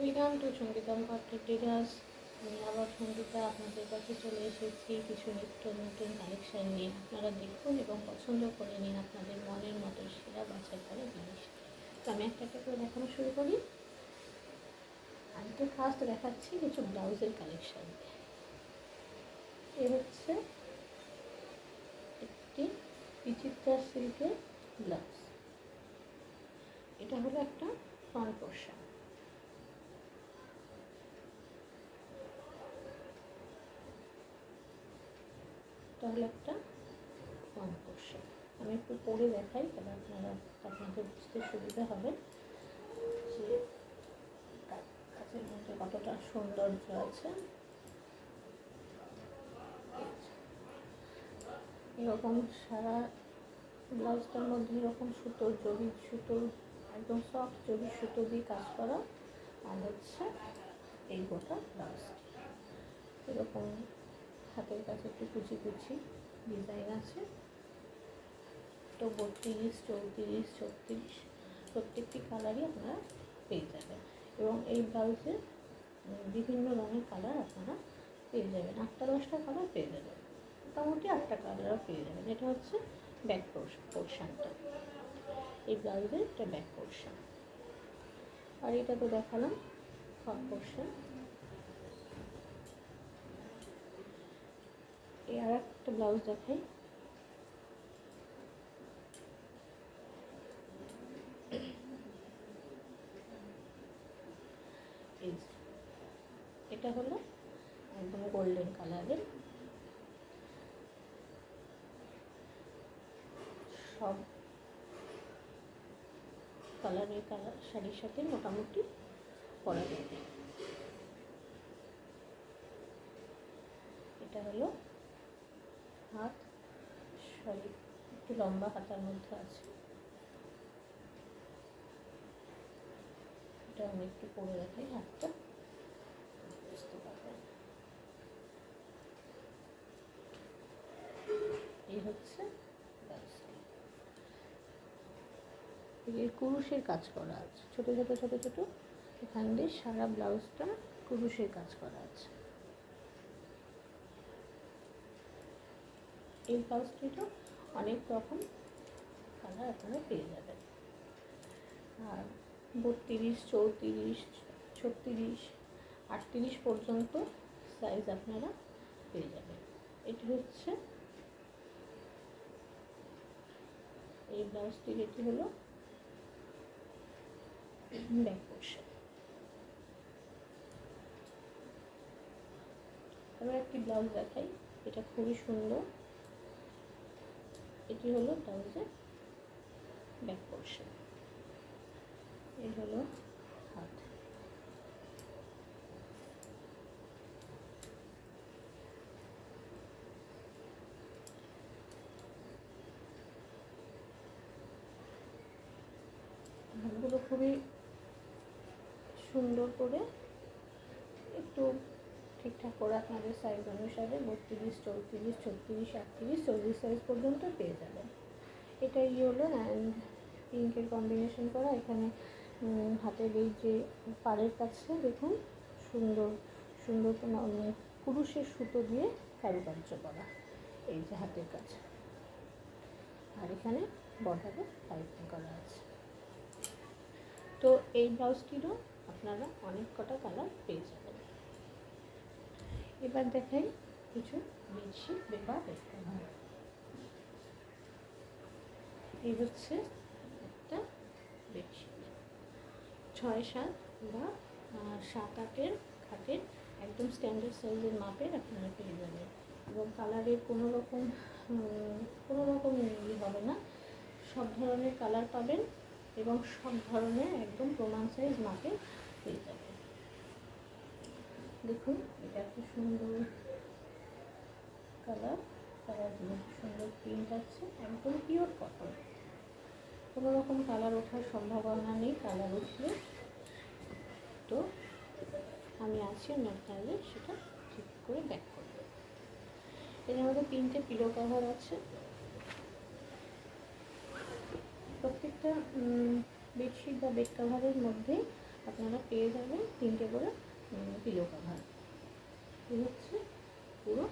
Welcome to সঙ্গীতম পাট্টেরাস আমি আবার সঙ্গীতা আপনাদের কাছে চলে এসেছি। কিছু নিত্য নতুন কালেকশান নিয়ে আপনারা দেখুন এবং পছন্দ করে নিন আপনাদের মনের মতো সেরা বাছাই করা জিনিস। তো আমি একটা একটা করে দেখানো শুরু করি। আমি তো ফার্স্ট দেখাচ্ছি কিছু ব্লাউজের কালেকশান এ হচ্ছে একটি বিচিত্রা সিল্কের ব্লাউজ এটা হলো একটা ফ্রন্ট পোর্শন তাহলে একটা ফ্রন্ট পোর্শন আমি একটু পরে দেখাই, তাহলে আপনারা আপনাদের বুঝতে সুবিধা হবে যে কাছের মধ্যে কতটা সৌন্দর্য আছে। এরকম সারা ব্লাউজটার মধ্যে এরকম সুতোর জরি সুতো, একদম সফট জরি সুতো দিয়ে কাজ করা আর হচ্ছে এই গোটা ব্লাউজ এরকম হাতের কাছে একটু কুচি কুচি ডিজাইন আছে। তো বত্রিশ, চৌত্রিশ, ছত্রিশ প্রত্যেকটি কালারই আপনারা পেয়ে যাবেন। এবং এই ব্লাউজে বিভিন্ন রঙের কালার আপনারা পেয়ে যাবেন। আটটা, দশটা কালার পেয়ে যাবেন। মোটামুটি আটটা কালারও পেয়ে যাবেন। এটা হচ্ছে ব্যাক পোর্শনটা এই ব্লাউজের এটা ব্যাক পোর্শন আর এটা তো দেখালাম ফ্রন্ট পোর্শন আর একটা ব্লাউজ দেখাই। এটা হলো একদম গোল্ডেন কালারের সব কালারের কালার শাড়ির সাথে মোটামুটি পরা যাবে এটা হলো শাড়ি একটু লম্বা হাতার মধ্যে আছে। এটা আমি একটু পরে রাখি হাতটা। এই হচ্ছে এর কুরুশের কাজ করা আছে, ছোটো ছোটো ছোটো ছোটো। এখান দিয়ে সারা ব্লাউজটা কুরুশের কাজ করা আছে। এই ব্লাউজটিরও অনেক রকম কালার আপনারা পেয়ে যাবেন। আর বত্রিশ, চৌত্রিশ, ছত্রিশ, আটত্রিশ পর্যন্ত সাইজ আপনারা পেয়ে যাবেন। এটি হচ্ছে এই ব্লাউজটির এটি হলো ব্যাক পোর্শন এবার একটি ব্লাউজ দেখাই, এটা খুবই সুন্দর। এটি হলো? ব্লাউজের ব্যাক পোর্শন এই হলো হাত। হাতগুলো খুবই সুন্দর করে একটু ঠিকঠাক করে আপনাদের সাইজ অনুসারে বত্রিশ, চৌত্রিশ, ছত্রিশ, আটত্রিশ, চল্লিশ সাইজ পর্যন্ত পেয়ে যাবেন। এটা ইয়েলো অ্যান্ড পিঙ্কের কম্বিনেশন করা। এখানে হাতের এই যে পাড়ের কাছে দেখুন, সুন্দর সুন্দর কুরুশের সুতো দিয়ে কারুকার্য করা। এই যে হাতের কাছে আর এখানে বর্ডারে পাইপিং করা আছে। তো এই ব্লাউজটিরও আপনারা অনেক কটা কালার পেয়ে যাবেন। এবার দেখাই কিছু বেডশিট বা বেড কভার এই হচ্ছে একটা বেডশিট ছয় সাত বা সাত আটের খাটের একদম স্ট্যান্ডার্ড সাইজের মাপের আপনারা পেয়ে যাবেন। এবং কালারের কোনো রকম কোনো রকম ইয়ে হবে না। সব ধরনের কালার পাবেন এবং সব ধরনের একদম প্রমাণ সাইজ মাপে পেয়ে যাবেন। দেখুন একটা সুন্দর কালার কালার সুন্দর প্রিন্ট আছে, একদম পিওর কটন কোনো রকম কালার ওঠার সম্ভাবনা নেই কালার উঠলে। তো আমি আছি আপনাদের সেটা ঠিক করে ব্যাক করব। এর মধ্যে তিনটে পিলো কভার আছে। প্রত্যেকটা বেডশিট বা বেড কাভারের মধ্যে আপনারা পেয়ে যাবেন তিনটে করে পিলো কাভার হচ্ছে? পুরো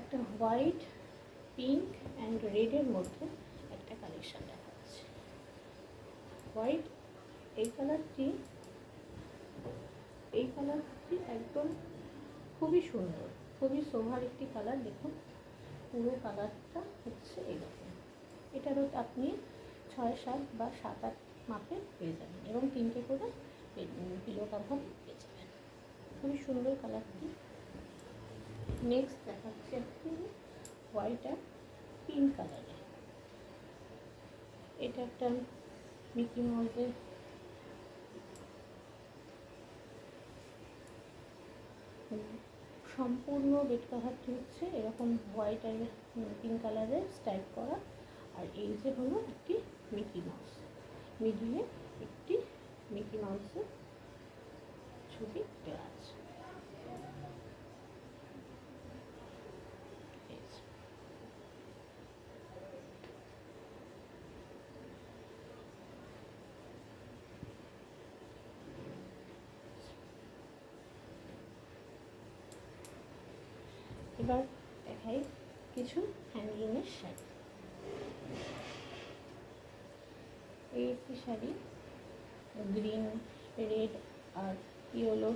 একটা হোয়াইট, পিঙ্ক অ্যান্ড রেডের মধ্যে একটা কালেকশন দেখাচ্ছে হোয়াইট, এই কালারটি এই কালারটি একদম খুবই সুন্দর, খুবই শোভার একটি কালার, দেখুন। পুরো কালারটা হচ্ছে এরকম। এটারও আপনি ছয়, সাত বা সাত, আট মাপে পেয়ে যাবেন এবং তিনটে করে পিলো কাভার পেয়ে যাবেন। খুবই সুন্দর কালারটি নেক্সট দেখাচ্ছি একটি হোয়াইট আর পিঙ্ক কালারে এটা একটা মিকি মাউসের সম্পূর্ণ বেড কাভারটি হচ্ছে এরকম হোয়াইট আর পিঙ্ক কালারের স্ট্রাইপ করা। আর এই যে হলো একটি মিকি মাউস। মিডিলে একটি মিকি মাউসের ছবি দেওয়া আছে এই যে। এবার দেখাই কিছু হ্যান্ডলুমের শাড়ি। এই একটি শাড়ি গ্রিন রেড আর ইয়েলো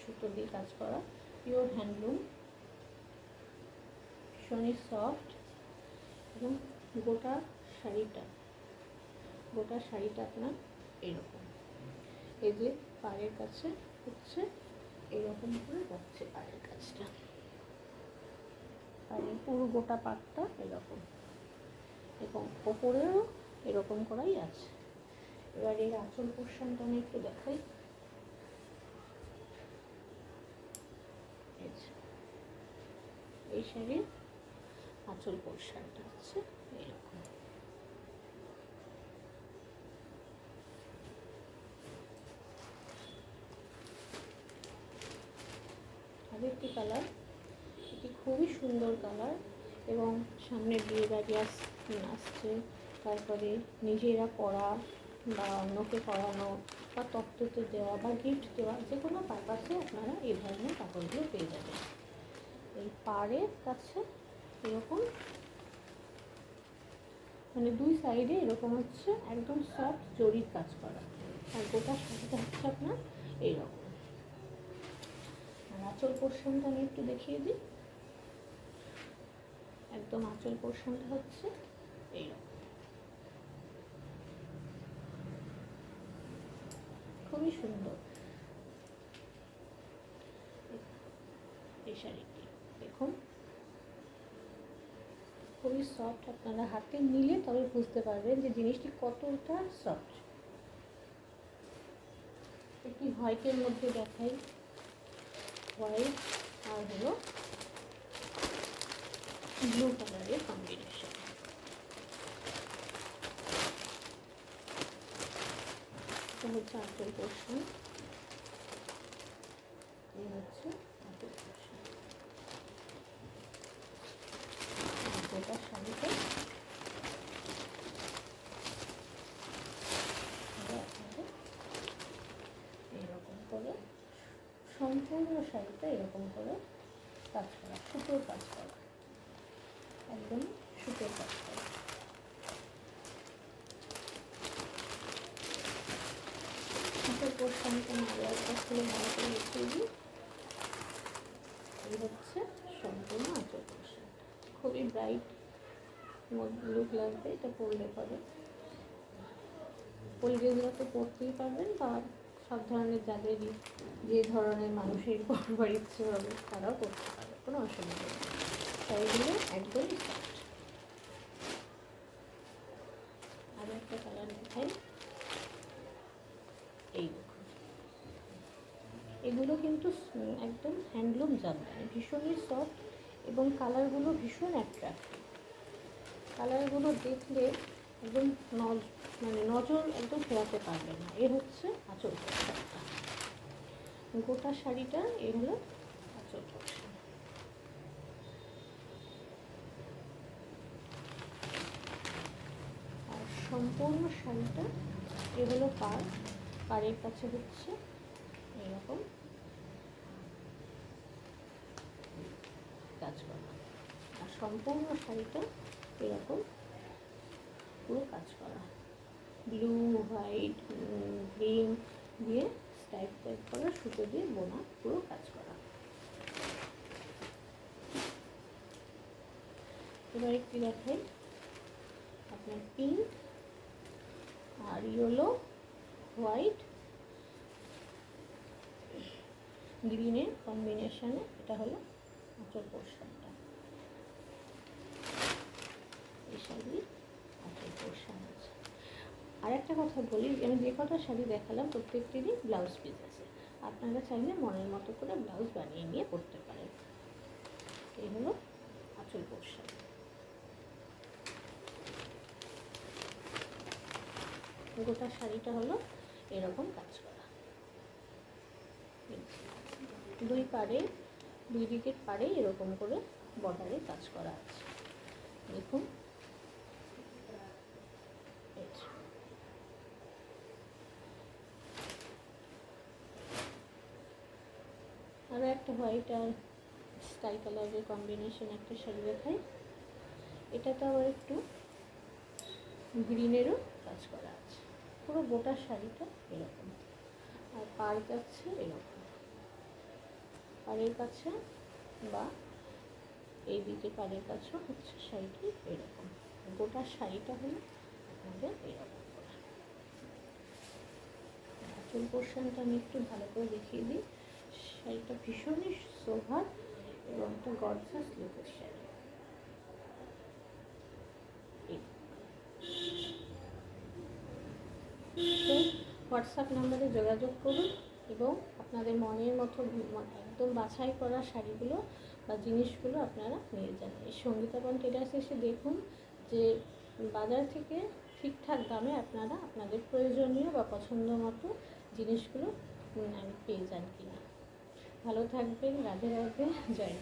সুতো দিয়ে কাজ করা। পিওর হ্যান্ডলুম ভীষণই সফট এবং গোটা শাড়িটা গোটা শাড়িটা আপনার এরকম। এই যে পাড়ের কাছে হচ্ছে, এরকম করে যাচ্ছে পাড়ের কাছটা আর এই পুরো গোটা পাটটা এরকম। এবং ওপরেও এরকম করাই আছে। এবার এর আঁচল পোর্শনটা আমি একটু দেখাই। এই শাড়ির আঁচল পোর্শনটা হচ্ছে এরকম। আরেকটি কালার এটি খুবই সুন্দর কালার এবং সামনে বিয়ে বাড়ি আস আসছে। তারপরে নিজেরা পড়া বা অন্যকে পরানো বা তত্ত্বতে দেওয়া বা গিফট দেওয়া, যে কোনো পারপাসে আপনারা এই ধরনের কাপড়গুলো পেয়ে যাবেন। এই পাড়ের কাছে এরকম মানে দুই সাইডে এরকম হচ্ছে, একদম সফট জরির কাজ করা। আর গোটা শাড়িটা হচ্ছে আপনার এইরকম। আর আঁচল পোর্শনটা আমি একটু দেখিয়ে দিই। একদম আঁচল পোর্শনটা হচ্ছে এইরকম খুবই সুন্দর। এই শাড়িটি, দেখুন। খুবই সফট আপনারা হাতে নিলে তবে বুঝতে পারবেন যে জিনিসটি কতটা সফট একটি হোয়াইটের মধ্যে দেখাই। হোয়াইট আর হলো ব্লু কালারের কম্বিনেশন এটা হচ্ছে আঁচল পোর্শন এই হচ্ছে আঁচল পোর্শন গোটা শাড়িতে এরকম করে, সম্পূর্ণ শাড়িটা এরকম করে কাজ করা, সুতোর কাজ করা। একদম সুতোর কাজ দিই। হচ্ছে সম্পূর্ণ খুবই ব্রাইট লুক লাগবে, এটা তো পারবেন, বা সব ধরনের যাদেরই যে ধরনের মানুষের পরবার ইচ্ছে হবে, তারাও করতে পারে কোনো অসুবিধা নেই। শাড়িগুলো একদমই সফট আরও একটা কালার দেখাই। এই এগুলো কিন্তু একদম হ্যান্ডলুম জামদানি, ভীষণই সফট এবং কালারগুলো ভীষণ অ্যাট্রাক্টিভ কালারগুলো দেখলে একদম নজ মানে নজর একদম ফেরাতে পারবে না। এ হচ্ছে আঁচল গোটা শাড়িটা এ হলো আঁচল সম্পূর্ণ শাড়িটা এগুলো পার, পাড়ের কাছে হচ্ছে এরকম কাজ করা। আর সম্পূর্ণ শাড়িটা এরকম। পুরো কাজ করা। ব্লু, হোয়াইট গ্রিন দিয়ে স্টাইপ টাইপ করা, সুতো দিয়ে বোনা, পুরো কাজ করা। এবার একটি দেখাই আপনার পিঙ্ক আর ইয়েলো হোয়াইট। গ্রিনের কম্বিনেশানে এটা হলো আঁচল পোর্শনটা। এই শাড়ির আঁচল পোর্শন আছে। আর একটা কথা বলি, আমি যে কটা শাড়ি দেখালাম প্রত্যেকটিরই ব্লাউজ পিস আছে। আপনারা চাইলে মনের মতো করে ব্লাউজ বানিয়ে নিয়ে করতে পারেন। এই হলো আঁচল পোর্শন। গোটা শাড়িটা হলো এরকম কাজ করা। দুই পাড়ে, দুই দিকের পাড়ে এরকম করে বর্ডারে কাজ করা আছে। দেখুন। আরও একটা হোয়াইট আর স্কাই কালারের কম্বিনেশন একটা শাড়ি দেখাই। এটাতে আবার একটু গ্রিনেরও কাজ করা আছে। পুরো গোটা শাড়িটা এরকম। আর পার কাছে এরকম। পাড়ের কাছে বা এই দিকে পাড়ের কাছেও হচ্ছে শাড়িটি এরকম। গোটা শাড়িটা হলো আপনাদের এরকম চুল পোর্শনটা আমি একটু ভালো করে দেখিয়ে দিই। শাড়িটা ভীষণই সোভার এবং একটা গর্জাস লুকের শাড়ি এই তো হোয়াটসঅ্যাপ নাম্বারে যোগাযোগ করুন এবং আপনাদের মনের মতো একদম বাছাই করা শাড়িগুলো বা জিনিসগুলো আপনারা নিয়ে যান। এই সঙ্গীতাবন টেলার্স এসে দেখুন যে বাজার থেকে ঠিকঠাক দামে আপনারা আপনাদের প্রয়োজনীয় বা পছন্দ মতো জিনিসগুলো পেয়ে যান কিনা। ভালো থাকবেন, রাধে রাধে, জয়